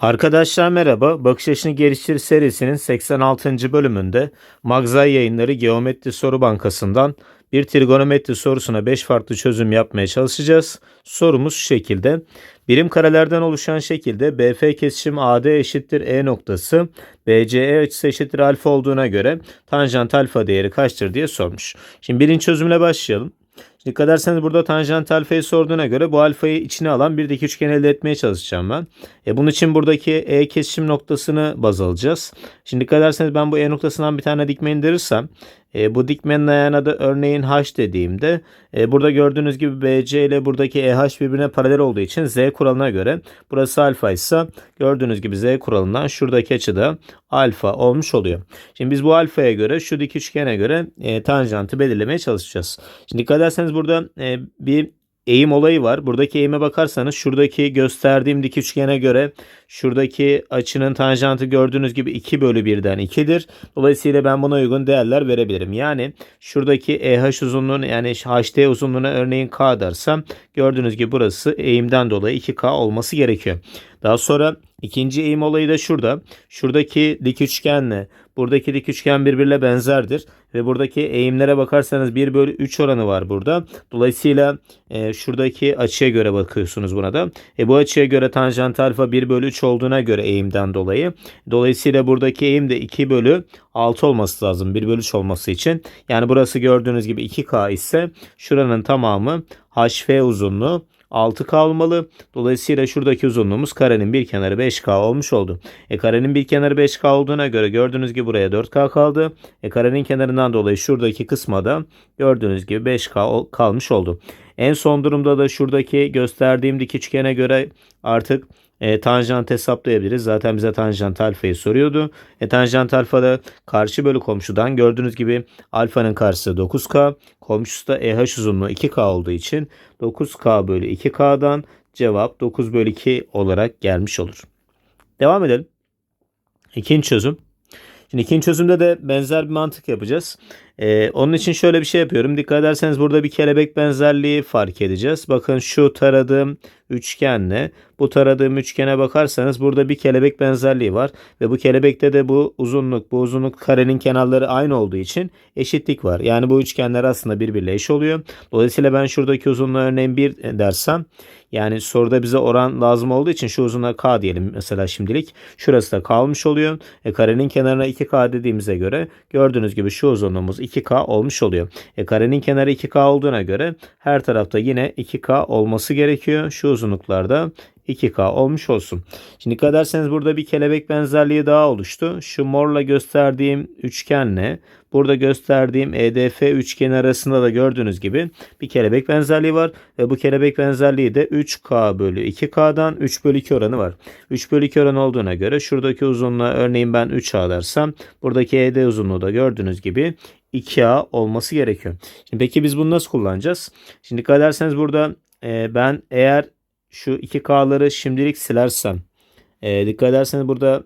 Arkadaşlar merhaba. Bakış Açını Geliştir serisinin 86. bölümünde Magzay Yayınları Geometri Soru Bankası'ndan bir trigonometri sorusuna 5 farklı çözüm yapmaya çalışacağız. Sorumuz şu şekilde. Birim karelerden oluşan şekilde BF kesişim AD eşittir E noktası BCE açısı eşittir alfa olduğuna göre tanjant alfa değeri kaçtır diye sormuş. Şimdi birinci çözümle başlayalım. Dikkat ederseniz burada tanjant alfayı sorduğuna göre bu alfayı içine alan bir dik üçgen elde etmeye çalışacağım ben. E bunun için buradaki E kesişim noktasını baz alacağız. Şimdi dikkat ederseniz ben bu E noktasından bir tane dikme indirirsem e, bu dikmenin ayağına da örneğin H dediğimde e, burada gördüğünüz gibi BC ile buradaki EH birbirine paralel olduğu için Z kuralına göre burası alfa ise gördüğünüz gibi Z kuralından şuradaki açıda alfa olmuş oluyor. Şimdi biz bu alfaya göre şu dik üçgene göre e, tanjantı belirlemeye çalışacağız. Şimdi dikkat ederseniz burada e, bir eğim olayı var. Buradaki eğime bakarsanız şuradaki gösterdiğim dik üçgene göre şuradaki açının tanjantı gördüğünüz gibi 2 bölü 1'den 2'dir. Dolayısıyla ben buna uygun değerler verebilirim. Yani şuradaki EH uzunluğunu yani HT uzunluğuna örneğin K dersem gördüğünüz gibi burası eğimden dolayı 2K olması gerekiyor. Daha sonra ikinci eğim olayı da şurada. Şuradaki dik üçgenle buradaki dik üçgen birbirine benzerdir. Ve buradaki eğimlere bakarsanız 1 bölü 3 oranı var burada. Dolayısıyla e, şuradaki açıya göre bakıyorsunuz buna da. E, bu açıya göre tanjant alfa 1 bölü 3 olduğuna göre eğimden dolayı. Dolayısıyla buradaki eğim de 2 bölü 6 olması lazım 1 bölü 3 olması için. Yani burası gördüğünüz gibi 2K ise şuranın tamamı HF uzunluğu 6K olmalı. Dolayısıyla şuradaki uzunluğumuz karenin bir kenarı 5K olmuş oldu. E karenin bir kenarı 5K olduğuna göre gördüğünüz gibi buraya 4K kaldı. E karenin kenarından dolayı şuradaki kısma da gördüğünüz gibi 5K kalmış oldu. En son durumda da şuradaki gösterdiğim dik üçgene göre artık e, tanjant hesaplayabiliriz. Zaten bize tanjant alfayı soruyordu. E, tanjant alfa da karşı bölü komşudan gördüğünüz gibi alfanın karşısı 9K. Komşusu da EH uzunluğu 2K olduğu için 9K bölü 2K'dan cevap 9 bölü 2 olarak gelmiş olur. Devam edelim. İkinci çözüm. Şimdi ikinci çözümde de benzer bir mantık yapacağız. Ee, onun için şöyle bir şey yapıyorum. Dikkat ederseniz burada bir kelebek benzerliği fark edeceğiz. Bakın şu taradığım üçgenle bu taradığım üçgene bakarsanız burada bir kelebek benzerliği var. Ve bu kelebekte de bu uzunluk, bu uzunluk karenin kenarları aynı olduğu için eşitlik var. Yani bu üçgenler aslında birbiriyle eş oluyor. Dolayısıyla ben şuradaki uzunluğu örneğin 1 dersem yani soruda bize oran lazım olduğu için şu uzunluğa k diyelim mesela şimdilik. Şurası da kalmış oluyor. E, karenin kenarına 2k dediğimize göre gördüğünüz gibi şu uzunluğumuz 2k olmuş oluyor. E, karenin kenarı 2k olduğuna göre her tarafta yine 2k olması gerekiyor. Şu uzunluklarda 2K olmuş olsun. Şimdi dikkat ederseniz burada bir kelebek benzerliği daha oluştu. Şu morla gösterdiğim üçgenle burada gösterdiğim EDF üçgeni arasında da gördüğünüz gibi bir kelebek benzerliği var. Ve bu kelebek benzerliği de 3K bölü 2K'dan 3 bölü 2 oranı var. 3 bölü 2 oranı olduğuna göre şuradaki uzunluğa örneğin ben 3A dersem buradaki ED uzunluğu da gördüğünüz gibi 2A olması gerekiyor. Şimdi peki biz bunu nasıl kullanacağız? Şimdi dikkat ederseniz burada e, ben eğer şu 2K'ları şimdilik silersem e, dikkat ederseniz burada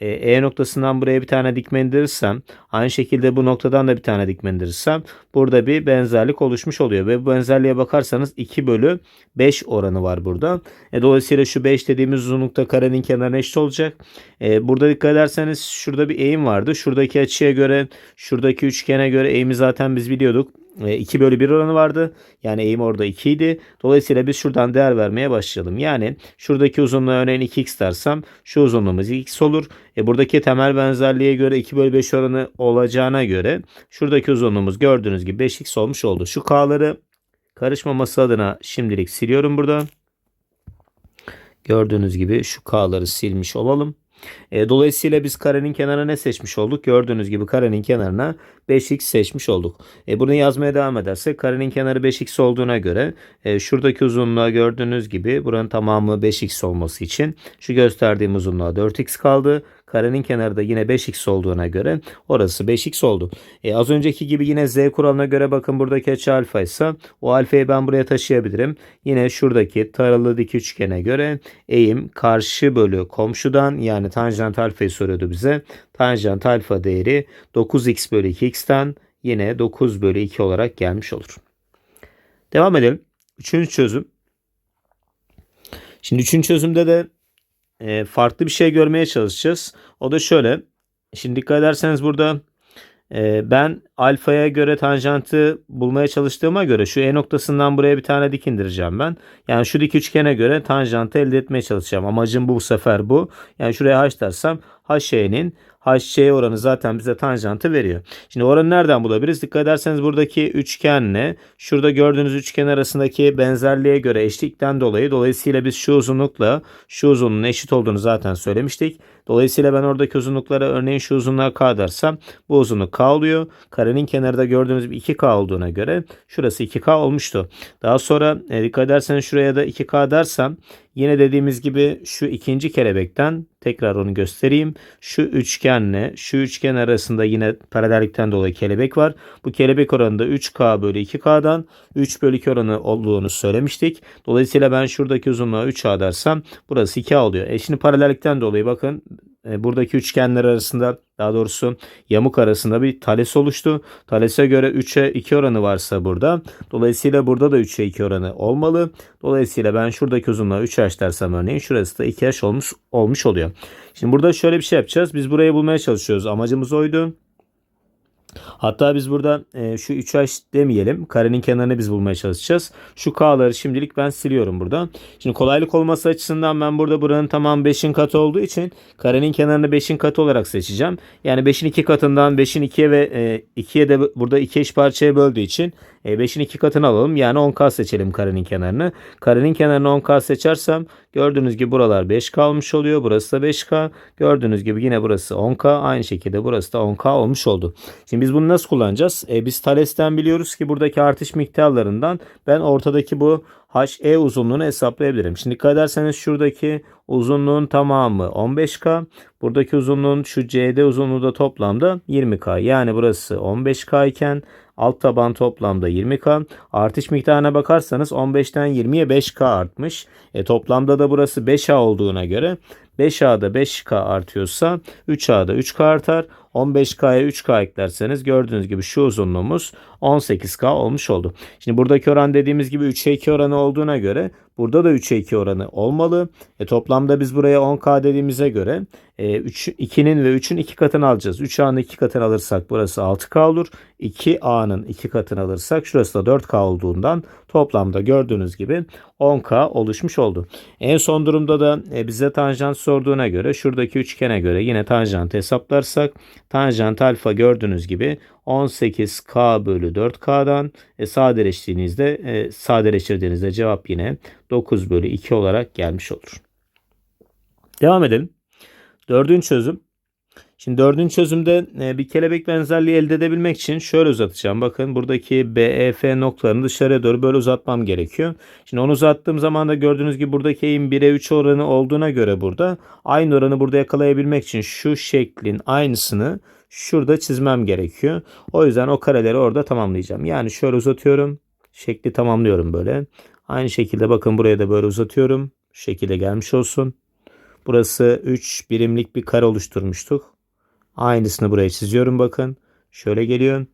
e, e noktasından buraya bir tane dikme indirirsem aynı şekilde bu noktadan da bir tane dikme indirirsem burada bir benzerlik oluşmuş oluyor ve bu benzerliğe bakarsanız 2 bölü 5 oranı var burada. E, dolayısıyla şu 5 dediğimiz uzunlukta karenin kenarına eşit olacak. E, burada dikkat ederseniz şurada bir eğim vardı. Şuradaki açıya göre şuradaki üçgene göre eğimi zaten biz biliyorduk. 2 bölü 1 oranı vardı. Yani eğim orada 2 idi. Dolayısıyla biz şuradan değer vermeye başlayalım. Yani şuradaki uzunluğu örneğin 2x dersem şu uzunluğumuz x olur. E buradaki temel benzerliğe göre 2 bölü 5 oranı olacağına göre şuradaki uzunluğumuz gördüğünüz gibi 5x olmuş oldu. Şu k'ları karışmaması adına şimdilik siliyorum burada. Gördüğünüz gibi şu k'ları silmiş olalım. E, dolayısıyla biz karenin kenarına ne seçmiş olduk? Gördüğünüz gibi karenin kenarına 5x seçmiş olduk. E, bunu yazmaya devam edersek karenin kenarı 5x olduğuna göre e, şuradaki uzunluğa gördüğünüz gibi buranın tamamı 5x olması için şu gösterdiğim uzunluğa 4x kaldı. Karenin kenarı da yine 5x olduğuna göre orası 5x oldu. E, az önceki gibi yine z kuralına göre bakın buradaki açı alfa ise o alfayı ben buraya taşıyabilirim. Yine şuradaki taralı dik üçgene göre eğim karşı bölü komşudan yani tanjant alfayı soruyordu bize. Tanjant alfa değeri 9x bölü 2x'ten yine 9 bölü 2 olarak gelmiş olur. Devam edelim. Üçüncü çözüm. Şimdi üçüncü çözümde de e, farklı bir şey görmeye çalışacağız. O da şöyle. Şimdi dikkat ederseniz burada e, ben alfaya göre tanjantı bulmaya çalıştığıma göre şu E noktasından buraya bir tane dik indireceğim ben. Yani şu dik üçgene göre tanjantı elde etmeye çalışacağım. Amacım bu, bu sefer bu. Yani şuraya h dersem HE'nin HC oranı zaten bize tanjantı veriyor. Şimdi oranı nereden bulabiliriz? Dikkat ederseniz buradaki üçgenle şurada gördüğünüz üçgen arasındaki benzerliğe göre eşlikten dolayı dolayısıyla biz şu uzunlukla şu uzunluğun eşit olduğunu zaten söylemiştik. Dolayısıyla ben oradaki uzunluklara örneğin şu uzunluğa k dersem bu uzunluk k oluyor. Karenin kenarında gördüğünüz gibi 2k olduğuna göre şurası 2k olmuştu. Daha sonra e, dikkat ederseniz şuraya da 2k dersem Yine dediğimiz gibi şu ikinci kelebekten tekrar onu göstereyim. Şu üçgenle şu üçgen arasında yine paralellikten dolayı kelebek var. Bu kelebek oranında 3K bölü 2K'dan 3 bölü 2 oranı olduğunu söylemiştik. Dolayısıyla ben şuradaki uzunluğa 3A dersem burası 2A oluyor. E şimdi paralellikten dolayı bakın buradaki üçgenler arasında daha doğrusu yamuk arasında bir tales oluştu. Tales'e göre 3'e 2 oranı varsa burada. Dolayısıyla burada da 3'e 2 oranı olmalı. Dolayısıyla ben şuradaki uzunluğa 3h dersem örneğin şurası da 2h olmuş, olmuş oluyor. Şimdi burada şöyle bir şey yapacağız. Biz burayı bulmaya çalışıyoruz. Amacımız oydu. Hatta biz burada e, şu 3h demeyelim. Karenin kenarını biz bulmaya çalışacağız. Şu k'ları şimdilik ben siliyorum burada. Şimdi kolaylık olması açısından ben burada buranın tamam 5'in katı olduğu için karenin kenarını 5'in katı olarak seçeceğim. Yani 5'in 2 katından 5'in 2'ye ve e, 2'ye de burada 2 eş parçaya böldüğü için 5'in e, 2 katını alalım. Yani 10k seçelim karenin kenarını. Karenin kenarını 10k seçersem gördüğünüz gibi buralar 5k olmuş oluyor. Burası da 5k. Gördüğünüz gibi yine burası 10k. Aynı şekilde burası da 10k olmuş oldu. Şimdi biz bunu nasıl kullanacağız? E, biz Thales'ten biliyoruz ki buradaki artış miktarlarından ben ortadaki bu HE uzunluğunu hesaplayabilirim. Şimdi dikkat ederseniz şuradaki uzunluğun tamamı 15K. Buradaki uzunluğun şu CD uzunluğu da toplamda 20K. Yani burası 15K iken alt taban toplamda 20K. Artış miktarına bakarsanız 15'ten 20'ye 5K artmış. E, toplamda da burası 5A olduğuna göre 5A'da 5K artıyorsa 3A'da 3K artar. 15K'ya 3K eklerseniz gördüğünüz gibi şu uzunluğumuz 18K olmuş oldu. Şimdi buradaki oran dediğimiz gibi 3'e 2 oranı olduğuna göre burada da 3'e 2 oranı olmalı. E, toplamda biz buraya 10K dediğimize göre e, 3, 2'nin ve 3'ün 2 katını alacağız. 3A'nın 2 katını alırsak burası 6K olur. 2A'nın 2 katını alırsak şurası da 4K olduğundan toplamda gördüğünüz gibi 10K oluşmuş oldu. En son durumda da e, bize tanjant sorduğuna göre şuradaki üçgene göre yine tanjant hesaplarsak tanjant alfa gördüğünüz gibi 18K bölü 4K'dan e, sadeleştiğinizde e, sadeleştirdiğinizde cevap yine 9 bölü 2 olarak gelmiş olur. Devam edelim. Dördüncü çözüm. Şimdi dördüncü çözümde e, bir kelebek benzerliği elde edebilmek için şöyle uzatacağım. Bakın buradaki BEF noktalarını dışarıya doğru böyle uzatmam gerekiyor. Şimdi onu uzattığım zaman da gördüğünüz gibi buradaki eğim 1'e 3 oranı olduğuna göre burada aynı oranı burada yakalayabilmek için şu şeklin aynısını şurada çizmem gerekiyor. O yüzden o kareleri orada tamamlayacağım. Yani şöyle uzatıyorum. Şekli tamamlıyorum böyle. Aynı şekilde bakın buraya da böyle uzatıyorum. Şu şekilde gelmiş olsun. Burası 3 birimlik bir kare oluşturmuştuk. Aynısını buraya çiziyorum bakın. Şöyle geliyor.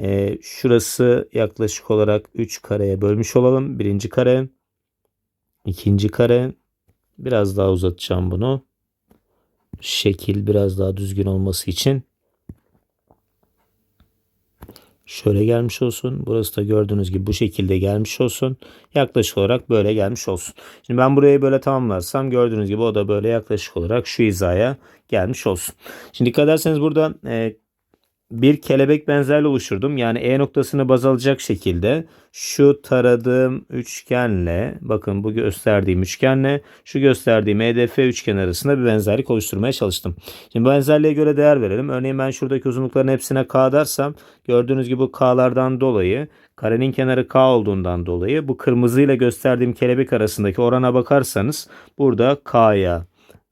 Ee, şurası yaklaşık olarak 3 kareye bölmüş olalım. Birinci kare. ikinci kare. Biraz daha uzatacağım bunu. Şekil biraz daha düzgün olması için. Şöyle gelmiş olsun. Burası da gördüğünüz gibi bu şekilde gelmiş olsun. Yaklaşık olarak böyle gelmiş olsun. Şimdi ben burayı böyle tamamlarsam gördüğünüz gibi o da böyle yaklaşık olarak şu hizaya gelmiş olsun. Şimdi dikkat ederseniz burada e, bir kelebek benzerliği oluşturdum. Yani E noktasını baz alacak şekilde şu taradığım üçgenle bakın bu gösterdiğim üçgenle şu gösterdiğim EDF üçgen arasında bir benzerlik oluşturmaya çalıştım. Şimdi benzerliğe göre değer verelim. Örneğin ben şuradaki uzunlukların hepsine K dersem gördüğünüz gibi bu K'lardan dolayı karenin kenarı K olduğundan dolayı bu kırmızıyla gösterdiğim kelebek arasındaki orana bakarsanız burada K'ya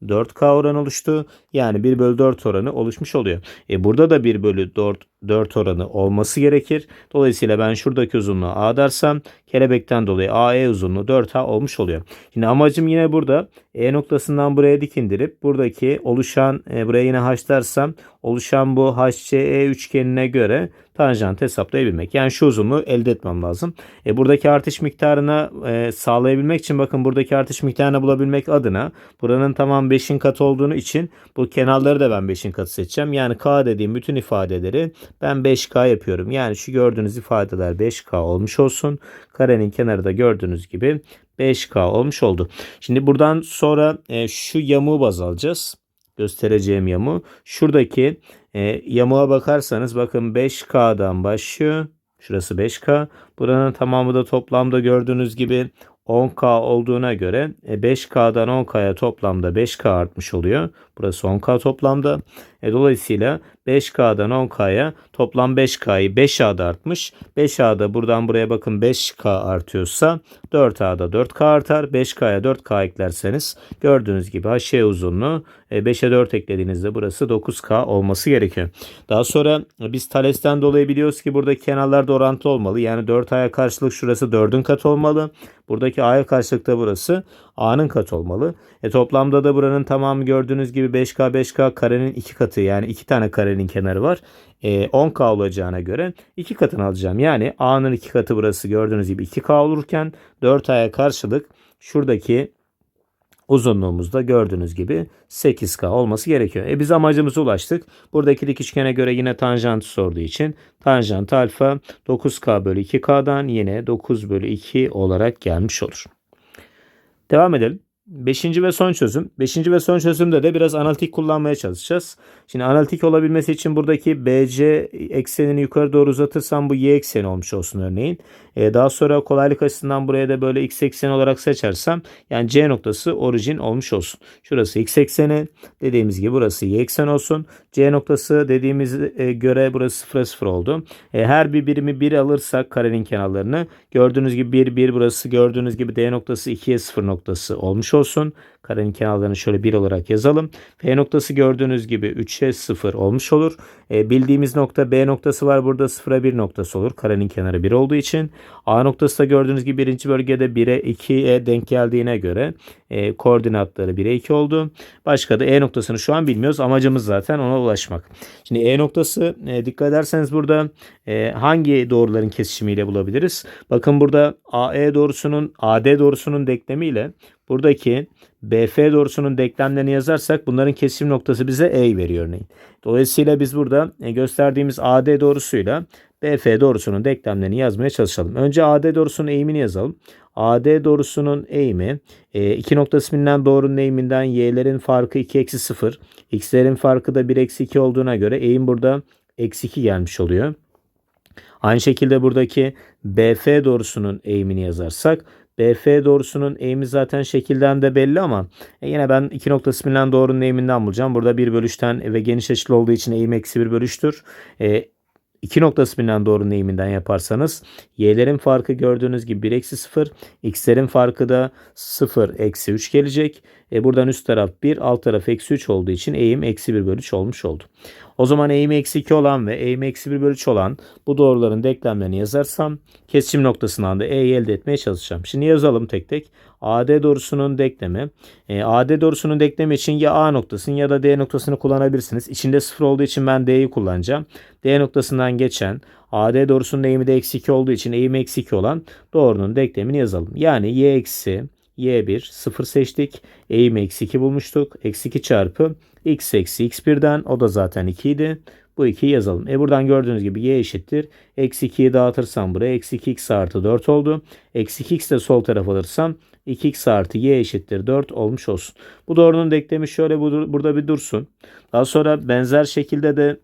4K oranı oluştu. Yani 1 bölü 4 oranı oluşmuş oluyor. E burada da 1 bölü 4, 4 oranı olması gerekir. Dolayısıyla ben şuradaki uzunluğu A dersem kelebekten dolayı AE uzunluğu 4A olmuş oluyor. Şimdi amacım yine burada E noktasından buraya dik indirip buradaki oluşan e, buraya yine H dersem oluşan bu HCE üçgenine göre tanjant hesaplayabilmek. Yani şu uzunluğu elde etmem lazım. E, buradaki artış miktarını e, sağlayabilmek için bakın buradaki artış miktarını bulabilmek adına buranın tamam 5'in katı olduğunu için bu kenarları da ben 5'in katı seçeceğim. Yani K dediğim bütün ifadeleri ben 5K yapıyorum. Yani şu gördüğünüz ifadeler 5K olmuş olsun. Karenin kenarı da gördüğünüz gibi 5K olmuş oldu. Şimdi buradan sonra e, şu yamuğu baz alacağız. Göstereceğim yamuğu. Şuradaki e, yamuğa bakarsanız bakın 5K'dan başlıyor. Şurası 5K. Buranın tamamı da toplamda gördüğünüz gibi 10K olduğuna göre e, 5K'dan 10K'ya toplamda 5K artmış oluyor. Burası 10K toplamda. E, dolayısıyla 5K'dan 10K'ya toplam 5K'yı 5A'da artmış. 5A'da buradan buraya bakın 5K artıyorsa 4A'da 4K artar. 5K'ya 4K eklerseniz gördüğünüz gibi HY uzunluğu 5'e 4 eklediğinizde burası 9K olması gerekiyor. Daha sonra biz Thales'ten dolayı biliyoruz ki buradaki kenarlar da orantılı olmalı. Yani 4A'ya karşılık şurası 4'ün katı olmalı. Buradaki A'ya karşılık da burası A'nın katı olmalı. E toplamda da buranın tamamı gördüğünüz gibi 5K 5K karenin 2 katı yani 2 tane karenin kenarı var. E, 10K olacağına göre 2 katını alacağım. Yani A'nın 2 katı burası gördüğünüz gibi 2K olurken 4A'ya karşılık şuradaki uzunluğumuzda gördüğünüz gibi 8K olması gerekiyor. E biz amacımıza ulaştık. Buradaki dik üçgene göre yine tanjantı sorduğu için tanjant alfa 9K bölü 2K'dan yine 9 bölü 2 olarak gelmiş olur. Devam edelim. Beşinci ve son çözüm. Beşinci ve son çözümde de biraz analitik kullanmaya çalışacağız. Şimdi analitik olabilmesi için buradaki BC eksenini yukarı doğru uzatırsam bu Y ekseni olmuş olsun örneğin. Ee, daha sonra kolaylık açısından buraya da böyle X ekseni olarak seçersem yani C noktası orijin olmuş olsun. Şurası X ekseni dediğimiz gibi burası Y eksen olsun. C noktası dediğimiz göre burası 0 0 oldu. E, her bir birimi 1 alırsak karenin kenarlarını gördüğünüz gibi 1 1 burası gördüğünüz gibi D noktası 2'ye 0 noktası olmuş olsun. Karenin kenarlarını şöyle 1 olarak yazalım. F noktası gördüğünüz gibi 3'e 0 olmuş olur. E, bildiğimiz nokta B noktası var. Burada 0'a 1 noktası olur. Karenin kenarı 1 olduğu için. A noktası da gördüğünüz gibi birinci bölgede 1'e 2'ye denk geldiğine göre e, koordinatları 1'e 2 oldu. Başka da E noktasını şu an bilmiyoruz. Amacımız zaten ona ulaşmak. Şimdi E noktası e, dikkat ederseniz burada e, hangi doğruların kesişimiyle bulabiliriz? Bakın burada AE doğrusunun AD doğrusunun denklemiyle buradaki BF doğrusunun denklemlerini yazarsak bunların kesişim noktası bize E veriyor örneğin. Dolayısıyla biz burada e, gösterdiğimiz AD doğrusuyla BF doğrusunun denklemlerini yazmaya çalışalım. Önce AD doğrusunun eğimini yazalım. AD doğrusunun eğimi e, iki nokta isminden doğrunun eğiminden y'lerin farkı 2 eksi 0. X'lerin farkı da 1 eksi 2 olduğuna göre eğim burada eksi 2 gelmiş oluyor. Aynı şekilde buradaki BF doğrusunun eğimini yazarsak BF doğrusunun eğimi zaten şekilden de belli ama e yine ben iki nokta isminden doğrunun eğiminden bulacağım. Burada bir bölüşten ve geniş açılı olduğu için eğim eksi bir bölüştür. E, 2 nokta isminden doğrunun eğiminden yaparsanız y'lerin farkı gördüğünüz gibi 1 eksi 0. x'lerin farkı da 0 eksi 3 gelecek. E buradan üst taraf 1 alt taraf eksi 3 olduğu için eğim eksi 1 bölü 3 olmuş oldu. O zaman eğimi eksi 2 olan ve eğimi eksi 1 bölü 3 olan bu doğruların denklemlerini yazarsam kesişim noktasından da E'yi elde etmeye çalışacağım. Şimdi yazalım tek tek. AD doğrusunun denklemi. E, AD doğrusunun denklemi için ya A noktasını ya da D noktasını kullanabilirsiniz. İçinde 0 olduğu için ben D'yi kullanacağım. D noktasından geçen AD doğrusunun eğimi de eksi 2 olduğu için eğimi eksi 2 olan doğrunun denklemini yazalım. Yani y eksi y1 0 seçtik. Eğimi eksi 2 bulmuştuk. Eksi 2 çarpı x eksi x1'den o da zaten 2 idi. Bu 2'yi yazalım. E buradan gördüğünüz gibi y eşittir. Eksi 2'yi dağıtırsam buraya eksi 2x artı 4 oldu. Eksi 2x de sol taraf alırsam 2x artı y eşittir 4 olmuş olsun. Bu doğrunun denklemi şöyle burada bir dursun. Daha sonra benzer şekilde de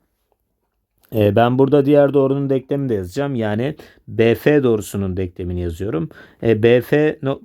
e, ben burada diğer doğrunun denklemini de yazacağım. Yani BF doğrusunun denklemini yazıyorum. E, BF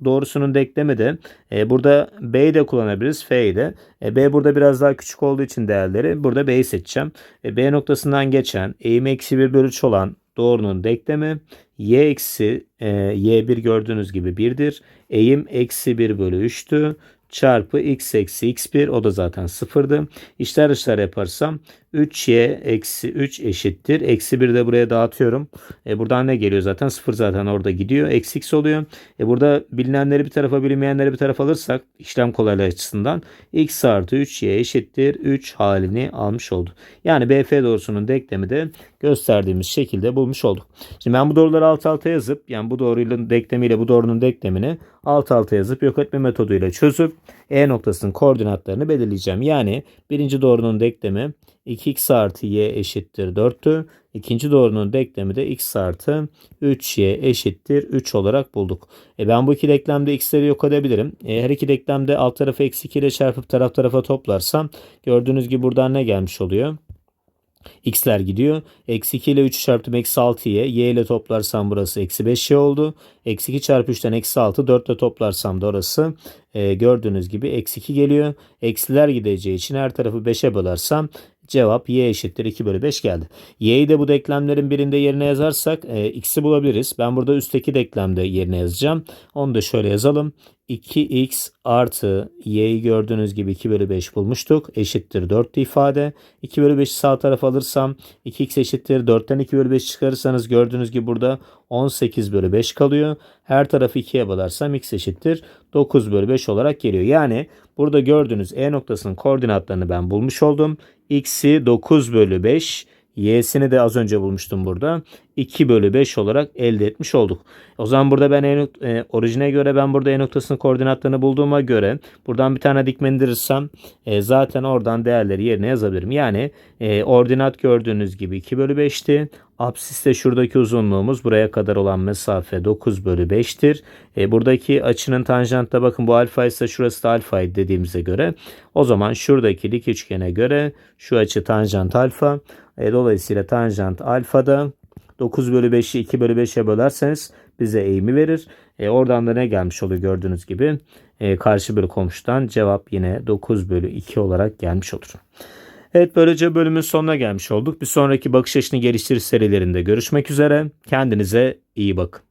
doğrusunun denklemi de e, burada B'yi de kullanabiliriz. F'yi de. B burada biraz daha küçük olduğu için değerleri burada B'yi seçeceğim. B noktasından geçen eğim eksi 1 bölü 3 olan doğrunun denklemi y eksi y1 gördüğünüz gibi 1'dir. Eğim eksi 1 bölü 3'tü çarpı x eksi x1 o da zaten sıfırdı. İşler dışlar yaparsam 3y eksi 3 eşittir. Eksi 1 de buraya dağıtıyorum. E buradan ne geliyor zaten? 0 zaten orada gidiyor. Eksi x oluyor. E burada bilinenleri bir tarafa bilinmeyenleri bir tarafa alırsak işlem kolaylığı açısından x artı 3y eşittir 3 halini almış oldu. Yani BF doğrusunun denklemi de gösterdiğimiz şekilde bulmuş olduk. Şimdi ben bu doğruları alt alta yazıp yani bu doğrunun denklemiyle bu doğrunun denklemini alt alta yazıp yok etme metoduyla çözüp E noktasının koordinatlarını belirleyeceğim. Yani birinci doğrunun denklemi 2x artı y eşittir 4'tü. İkinci doğrunun denklemi de x artı 3y eşittir 3 olarak bulduk. E ben bu iki denklemde x'leri yok edebilirim. E her iki denklemde alt tarafı eksi 2 ile çarpıp taraf tarafa toplarsam gördüğünüz gibi buradan ne gelmiş oluyor? x'ler gidiyor. Eksi 2 ile 3'ü çarptım eksi 6'ya. y ile toplarsam burası eksi 5y oldu. Eksi 2 çarpı 3'ten eksi 6. 4 ile toplarsam da orası e, gördüğünüz gibi eksi 2 geliyor. Eksiler gideceği için her tarafı 5'e bölersem Cevap y eşittir 2 bölü 5 geldi. Y'yi de bu denklemlerin birinde yerine yazarsak e, x'i bulabiliriz. Ben burada üstteki denklemde yerine yazacağım. Onu da şöyle yazalım. 2x artı y'yi gördüğünüz gibi 2 bölü 5 bulmuştuk. Eşittir 4 ifade. 2 bölü 5'i sağ tarafa alırsam 2x eşittir 4'ten 2 bölü 5 çıkarırsanız gördüğünüz gibi burada 18 bölü 5 kalıyor. Her tarafı 2'ye bölersem x eşittir 9 bölü 5 olarak geliyor. Yani burada gördüğünüz E noktasının koordinatlarını ben bulmuş oldum. X'i 9 bölü 5 Y'sini de az önce bulmuştum burada. 2 bölü 5 olarak elde etmiş olduk. O zaman burada ben e, orijine göre ben burada E noktasının koordinatlarını bulduğuma göre buradan bir tane dikme indirirsem e, zaten oradan değerleri yerine yazabilirim. Yani e, ordinat gördüğünüz gibi 2 bölü 5'ti. Apsiste şuradaki uzunluğumuz buraya kadar olan mesafe 9 bölü 5'tir. E, buradaki açının tanjantta bakın bu alfa ise şurası da alfa dediğimize göre o zaman şuradaki dik üçgene göre şu açı tanjant alfa. E, dolayısıyla tanjant alfa da 9 bölü 5'i 2 bölü 5'e bölerseniz bize eğimi verir. E, oradan da ne gelmiş oluyor gördüğünüz gibi. E, karşı bir komşudan cevap yine 9 bölü 2 olarak gelmiş olur. Evet böylece bölümün sonuna gelmiş olduk. Bir sonraki bakış açını geliştir serilerinde görüşmek üzere. Kendinize iyi bakın.